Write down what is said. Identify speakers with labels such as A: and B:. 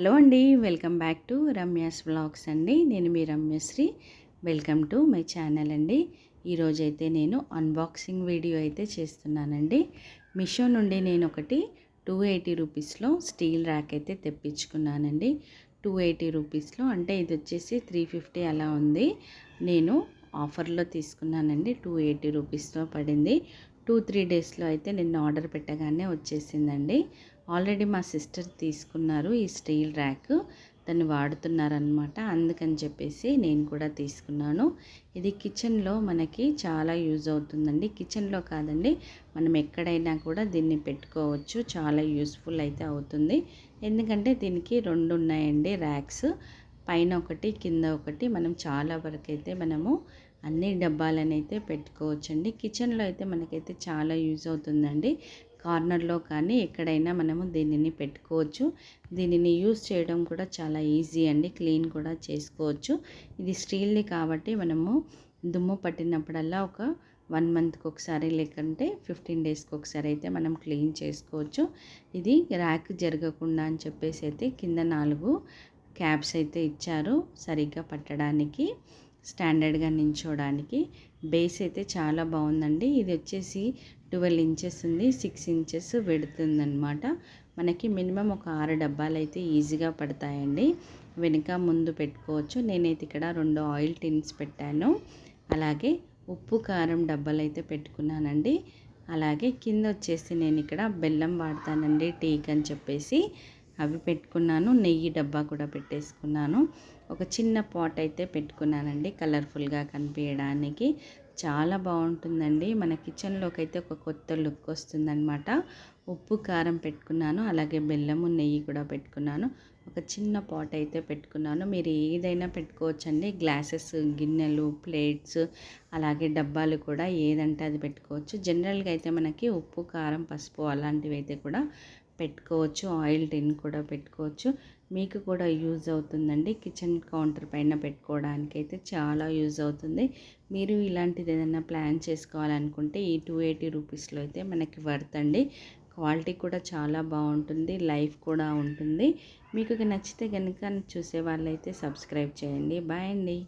A: Hello అండి welcome back to Ramya's blogs అండి. నేను మీ Ramyasri. Welcome to my channel అండి. ఈరోజైతే నేను అన్బాక్సింగ్ వీడియో అయితే చేస్తున్నానండి. మిషో నుండి నేను ఒకటి టూ ఎయిటీ రూపీస్లో స్టీల్ ర్యాక్ అయితే తెప్పించుకున్నానండి. టూ ఎయిటీ రూపీస్లో అంటే ఇది వచ్చేసి త్రీ ఫిఫ్టీ అలా ఉంది. నేను ఆఫర్లో తీసుకున్నానండి. టూ ఎయిటీ రూపీస్లో పడింది. టూ త్రీ డేస్లో అయితే నిన్న ఆర్డర్ పెట్టగానే వచ్చేసిందండి. ఆల్రెడీ మా సిస్టర్ తీసుకున్నారు ఈ స్టీల్ ర్యాక్. దాన్ని వాడుతున్నారనమాట అందుకని చెప్పేసి నేను కూడా తీసుకున్నాను. ఇది కిచెన్లో మనకి చాలా యూజ్ అవుతుందండి. కిచెన్లో కాదండి మనం ఎక్కడైనా కూడా దీన్ని పెట్టుకోవచ్చు. చాలా యూస్ఫుల్ అయితే అవుతుంది. ఎందుకంటే దీనికి రెండు ఉన్నాయండి ర్యాక్స్. పైన ఒకటి కింద ఒకటి మనం చాలా వరకు అయితే మనము అన్ని డబ్బాలను అయితే పెట్టుకోవచ్చండి. కిచెన్లో అయితే మనకైతే చాలా యూజ్ అవుతుందండి. కార్నర్లో కానీ ఎక్కడైనా మనము దీనిని పెట్టుకోవచ్చు. దీనిని యూజ్ చేయడం కూడా చాలా ఈజీ అండి. క్లీన్ కూడా చేసుకోవచ్చు. ఇది స్టీల్ది కాబట్టి మనము దుమ్ము పట్టినప్పుడల్లా ఒక వన్ మంత్కి ఒకసారి లేకుంటే ఫిఫ్టీన్ డేస్కి ఒకసారి అయితే మనం క్లీన్ చేసుకోవచ్చు. ఇది ర్యాక్ జరగకుండా అని చెప్పేసి అయితే కింద నాలుగు క్యాబ్స్ అయితే ఇచ్చారు సరిగ్గా పట్టడానికి స్టాండర్డ్గా నించోడానికి. బేస్ అయితే చాలా బాగుందండి. ఇది వచ్చేసి ట్వెల్వ్ ఇంచెస్ ఉంది. సిక్స్ ఇంచెస్ పెడుతుందనమాట మనకి మినిమం ఒక ఆరు డబ్బాలు అయితే ఈజీగా పడతాయండి. వెనుక ముందు పెట్టుకోవచ్చు. నేనైతే ఇక్కడ రెండు ఆయిల్ టిన్స్ పెట్టాను. అలాగే ఉప్పు కారం డబ్బాలు అయితే పెట్టుకున్నానండి. అలాగే కింద వచ్చేసి నేను ఇక్కడ బెల్లం వాడతానండి టీక్ అని చెప్పేసి. అవి పెట్టుకున్నాను. నెయ్యి డబ్బా కూడా పెట్టేసుకున్నాను. ఒక చిన్న పాట్ అయితే పెట్టుకున్నానండి కలర్ఫుల్గా కనిపించడానికి. చాలా బాగుంటుందండి. మన కిచెన్లోకి అయితే ఒక కొత్త లుక్ వస్తుందన్నమాట. ఉప్పు కారం పెట్టుకున్నాను. అలాగే బెల్లము నెయ్యి కూడా పెట్టుకున్నాను. ఒక చిన్న పాట్ అయితే పెట్టుకున్నాను. మీరు ఏదైనా పెట్టుకోవచ్చండి. గ్లాసెస్ గిన్నెలు ప్లేట్స్ అలాగే డబ్బాలు కూడా ఏదంటే అది పెట్టుకోవచ్చు. జనరల్గా అయితే మనకి ఉప్పు కారం పసుపు అలాంటివి అయితే కూడా పెట్టుకోవచ్చు ఆయిల్ టిన్ కూడా పెట్టుకోవచ్చు. మీకు కూడా యూజ్ అవుతుందండి. కిచెన్ కౌంటర్ పైన పెట్టుకోవడానికి అయితే చాలా యూజ్ అవుతుంది. మీరు ఇలాంటిది ఏదైనా ప్లాన్ చేసుకోవాలనుకుంటే ఈ టూ ఎయిటీ రూపీస్లో అయితే మనకి వర్త్ అండి క్వాలిటీ కూడా చాలా బాగుంటుంది. లైఫ్ కూడా ఉంటుంది. మీకు నచ్చితే కనుక చూసే వాళ్ళైతే సబ్స్క్రైబ్ చేయండి. బాయ్ అండి.